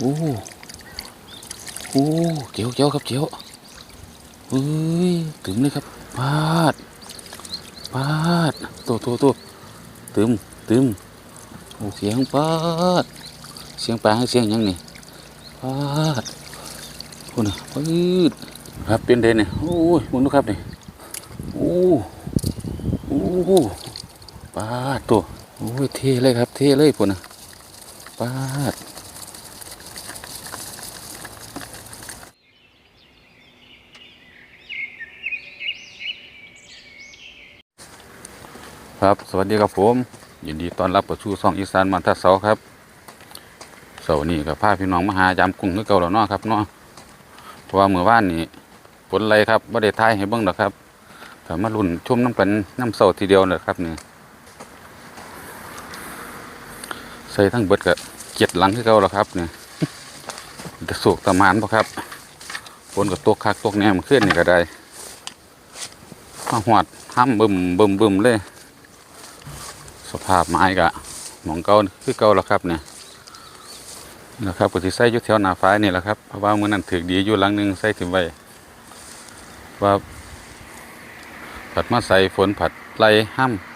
โอ้โอ้เจียวเจียวครับเจียวเฮ้ยถึงเลยครับปาดปาดตัวตัวตัวตึมตึมโอ้เสียงปาดเสียงปลาเสียงยังนี่ปาดคุณน่ะปืดครับเป็นเดนเนี่ยโอ้ยมึงดูครับนี่โอ้โอ้ปาดตัวโอ้ยเท่เลยครับเท่เลยพุ่นน่ะปาด ครับ สวัสดีครับผม ยินดีต้อนรับเข้าสู่ช่องอีสานมันทัดเสาครับเสานี้กับพาพี่น้องมหายามกุ้งคือเก่าแล้วเนาะครับเนาะเพราะว่าเมื่อวานนี้ฝนไรครับไม่ได้ทายให้เบิ่งหรอกครับแต่มาลุ่นชุ่มน้ำกันน้ำเสาทีเดียวเลยครับนี่ใส่ทั้งเบิดกับเจ็ดหลังคือเก่าแล้วครับเนี่ยจะสูกตะมานปะครับฝนกับตกคักตกแหนมขึ้นนี่ก็ได้มาหวดห้ำบึมบึมบึมเลย สภาพไม้กะหมองเก่าคือเก่าแล้วครับเนี่ยนะครับก็สิใส่ยุแถวหน้าฟ้านี่แหละครับเพราะว่ามื้อนั้นถือดีอยู่หลังหนึงใส่ถิ่มไว้ว่าผัดมาใส่ฝนผัดไล่ห้ำ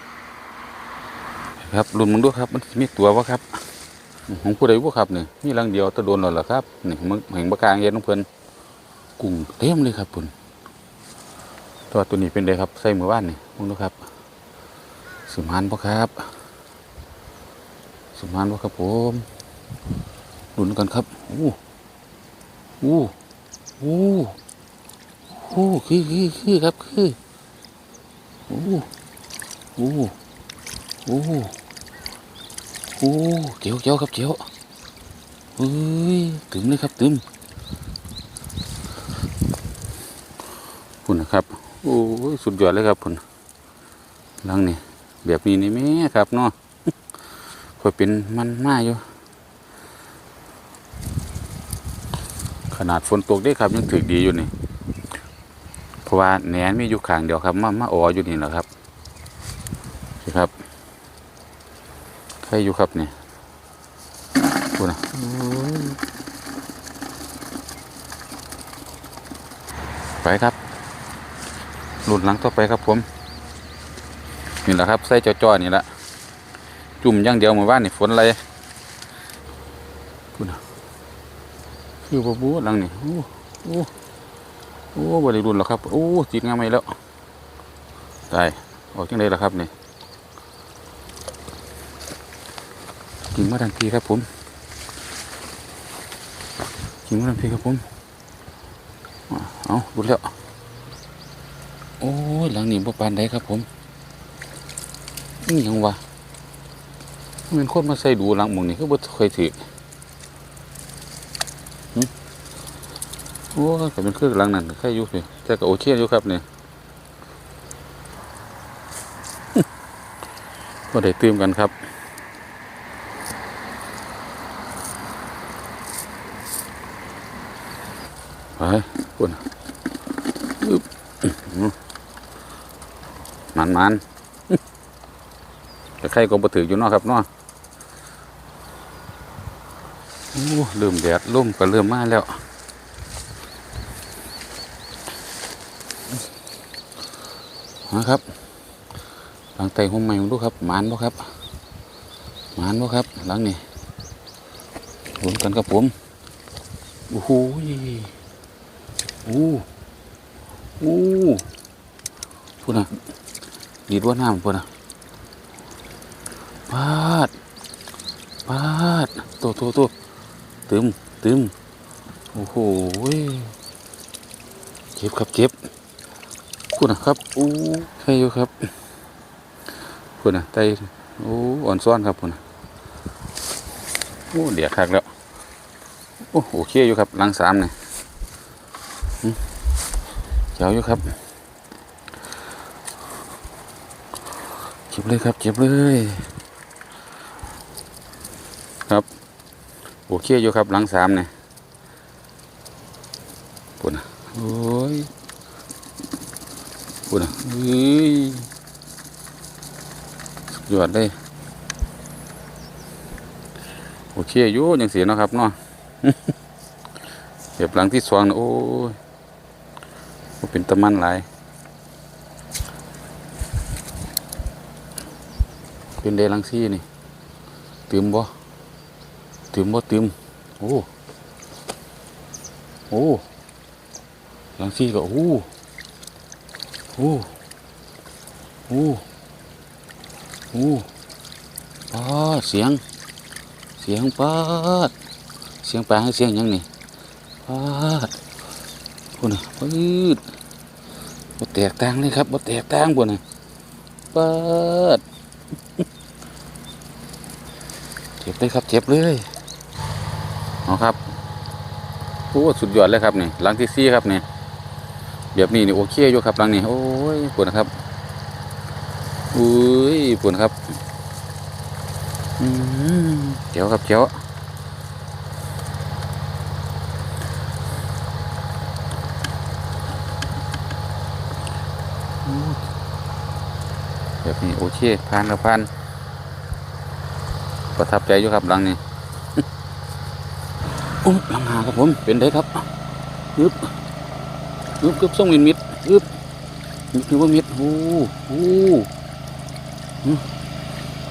ครับรุนมึงดูครับ มันมีตัววะครับของผู้ใดบ่ครับเนี่ยมีหลังเดียวตะโดนแล้วล่ะครับนี่มึงเห็นบ่กลางเฮ็ดของเพิ่อนกุ้งเต็มเลยครับพุ่นตัวตัวนี้เป็นไดครับใส่มื้อวานนี่มึงดูครับ สุมานบ่ครับสุมานบ่ครับผมลุ้นกันครับอู้อู้อู้อู้คือคือคือครับคืออู้อู้อู้อู้เจียวเจียวครับเจียวเฮ้ยตึมเลยครับตึมคุณนะครับ โอ้ยสุดยอดเลยครับคุณลังนี่ แบบนี้นี่แม่ครับเนาะค่อยเป็นมันมาอยู่ ขนาดฝนตกได้ครับ ยังถือดีอยู่นี่ เพราะว่าแหนนมีอยู่ขางเดียวครับมามาอ๋ออยู่นี่แหละครับนี่ครับใครอยู่ครับนี่พูดนะไปครับรุ่นหลังต่อไปครับผม นี่แหละครับใส่จ่อๆนี่แหละจุ่มย่างเดียวหมู่บ้านนี่ฝนอะไรคุณคือบับูหลังนี่โอ้โอ้โอ้บริรุนแล้วครับโอ้จีดงามไม่แล้วตายออกจังเลยล่ะครับนี่กินมาทันทีครับผมกินมาทันทีครับผมเอาดูแล้วโอ้ยหลังนี้บ่ปานใดครับผม นี่ยังวะมันคนมาใส่ดูหลังมึงนี่ก็บ่เคยถือโอ้ยก็เป็นเครื่องหลังนั่นใครอยู่สิแต่ก็โอเคอยู่ครับเนี่ยก็ได้ตื่มกันครับไปคุณมันมัน แต่ใครก็บ่ถืออยู่เนาะครับเนาะโอ้เริ่มแดดร่มก็เริ่มมาแล้วนะครับหลังไต่ห้องใหม่ดูครับหมานบ่ครับหมานบ่ครับหลังนี่รวมกันครับผมโอ้โหยโอ้โอ้พูดนะดีดว่าน้ำพูดนะ ปาดปาดตัวตัวตัวตึมตึมโอ้โหเจ็บครับเจ็บคุณนะครับอู้ใครอยู่ครับคุณนะไตโอ้อ่อนซ้อนครับคุณนะโอ้เดียดคักแล้วโอ้โอเคอยู่ครับหลังสามเนี่ยเจ้าอยู่ครับเจ็บเลยครับเจ็บเลย ครับโอเคอยู่ครับหลังสามเนี่ยปุ่นโอ้ยปุ่นเฮ้ยสุดยอดเลยโอเคอยู่ยังเสียนาะครับเนาะเดี๋ยวหลังที่สองนะโอ้ยเป็นตะมันหลายเป็นเดลังซี่นี่ตืมบ่ ตืมบ่ตืมโอ้โอ้ลังซี่ก็โอ้โอ้โอ้โอ้ปาดเสียง เสียงปาดเสียงปลาเสียงยังนี่ปาดพุ่นน่ะปืดบ่แตกต่างเลยครับบ่แตกต่างพุ่น่ะปาดเจ็บเลยครับเจ็บเลย เอครับโอ้สุดยอดเลยครับนี่หลังที่ซี่ครับนี่แบบนี้นี่โอเคอยู่ครับหลังนี้โอ้ยปวดนะครับอุ้ยปวดครับอืมเจียวครับเจียวแบบนี้โอเคผ่านครับผ่านประทับใจอยู่ครับหลังนี้ อุ้มลังหาครับผมเป็นได้ครับยึบยึบกึบส่งมิดมิดยึบมิดคือว่ามิดโอ้โห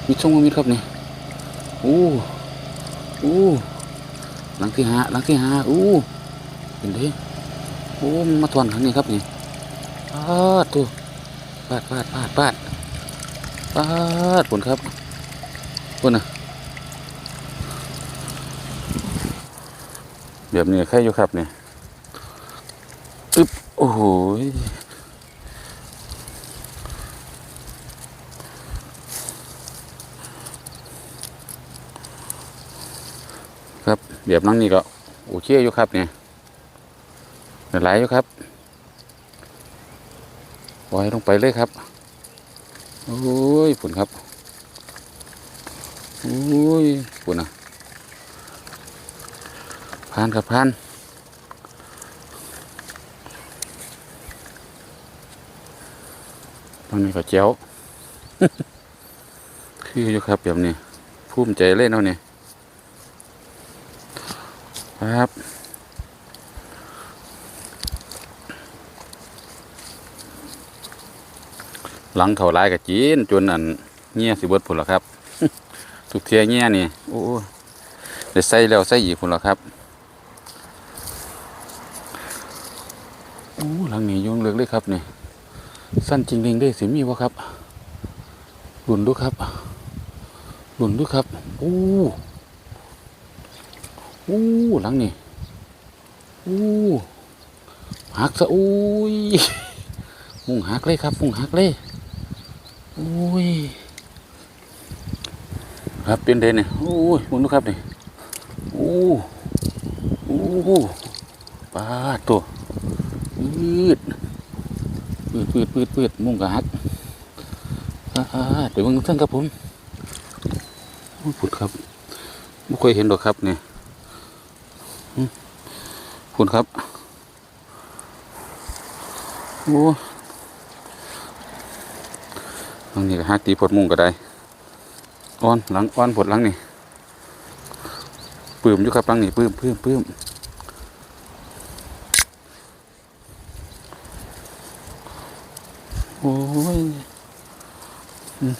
มิดส่งว่ามิดครับนี่โอ้โอ้หลังที่หาหลังที่หาโอ้เป็นได้โอ้มันมาทวนครั้งนี้ครับนี่ปาดตัวปาดปาดปาดปาดปาดผลครับผลนะ แบบนี้ใครอยู่ครับเนี่ยอึ๊บโอ้โหครับแบบนั้นนี่ก็โอเคอยู่ครับเนี่ยหลายอยู่ครับปล่อยลงไปเลยครับ โอ้ยฝุ่นครับ โอ้ยฝุ่นอะ ผ่านครับผ่านตรงนี้ก็เจ้าคืออยู่ครับแบบนี้ภูมิใจเล่นเอาเนี่ยครับหลังเขาลายกับจีนจนอันเงี้ยสิเบิดผุนละครับ ทุกเทียเงี้ยนี่โอ้ได้ใส่แล้วใส่อีกผุนละครับ โอ้ หลังนี้ยุ่งเลือกเลยครับนี่สั้นจริงเร่งได้สิมีวะครับหลุนดูครับหลุนดูครับโอ้โอ้หลังนี่โอ้หักซะโอ้ยมุงหักเลยครับมุงหักเลยโอ้ยครับเป็นเดนเนี่ยโอ้ยมุงดูครับนี่โอ้โอ้ปาตัวปืด ปืดปืดปืดปืดมุ่งกะฮักเดี๋ยวมึงท่านครับผมโอ้ยพุดครับไม่เคยเห็นหรอกครับเนี่ยหึพุดครับโอ้หลังนี้ก็ฮักตีผดมุ่งก็ได้อ้อนหลังอ้อนผดหลังนี่ปื้มอยู่ครับหลังนี่ปื้มปื้มปื้ม โอ้ยอืม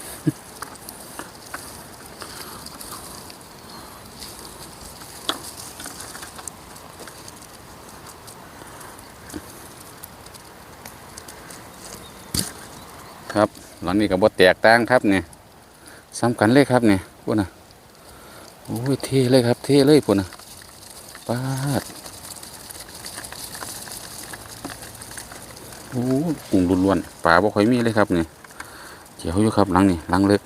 ครับ หลังนี้ก็บ่แตกต่างครับเนี่ยสำคัญเลยครับเนี่ยพวกน่ะโอ้ยเท่เลยครับเท่เลยพวกน่ะปาดโอ้กุ้งล้วนๆปลาบ่ค่อยมีเลยครับเนี่ยเจียวอยู่ครับหลังนี่หลังเล็ก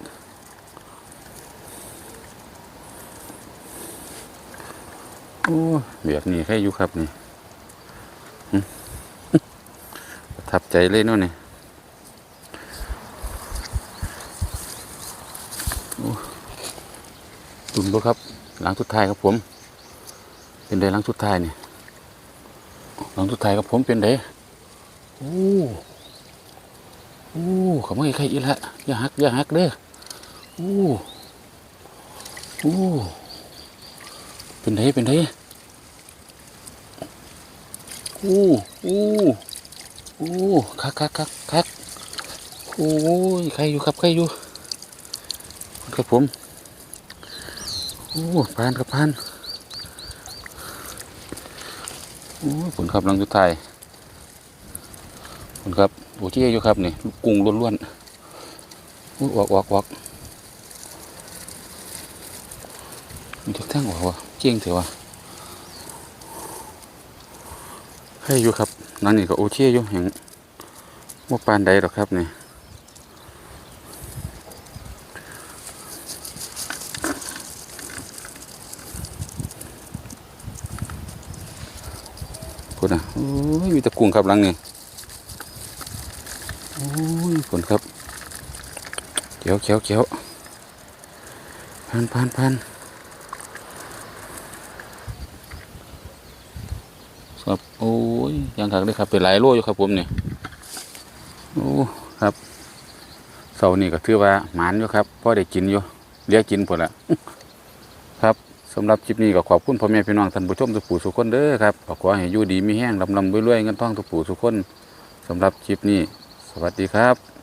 โอ้แบบนี้ใครอยู่ครับนี่หึประทับใจเลยเนาะเนี่ย ตุนบ่ครับ หลังสุดท้ายครับผม เป็นไดหลังสุดท้ายนี่หลังสุดท้ายครับผมเป็นไดโอ้โอ้เขาไม่ใครอีละอย่าหักอย่าหักเด้อโอ้โอ้เป็นไดเป็นไดอู้อู้อู้คักคักคักคักโอ้ยใครอยู่ครับใครอยู่ ครับผม โอ้พานครับพานโอ้ผลครับลังสุดท้ายผลครับโอ้ที่อยู่ครับนี่กุ้งล้วนๆโอ้ยออกออกออกมีทุกทั้งออกวะเก่งเถอะวะให้อยู่ครับนั่นนี่ก็โอเคอยู่แห่งว่าปานใดหรอกครับนี่ พูดนะโอ้ยมีตะกุงครับหลังนี่โอ้ยผลครับเขียวเขียวเขียวพันพันพันครับโอ้ยยังคักเลยครับเป็นหลายโลอยู่ครับผมเนี่ยโอ้ครับเสานี่ก็ถือว่าหมานอยู่ครับพ่อได้กินอยู่เลี้ยงกินผลละ สำหรับคลิปนี้ก็ขอบคุณพ่อแม่พี่น้องท่านผู้ชมทุกผู้ทุขคนเด้อครับก็ขอให้อยู่ดีมีแห้งลำลำรวยๆเงินทองทุกผู้ทุขคนสำหรับคลิปนี้ สวัสดีครับ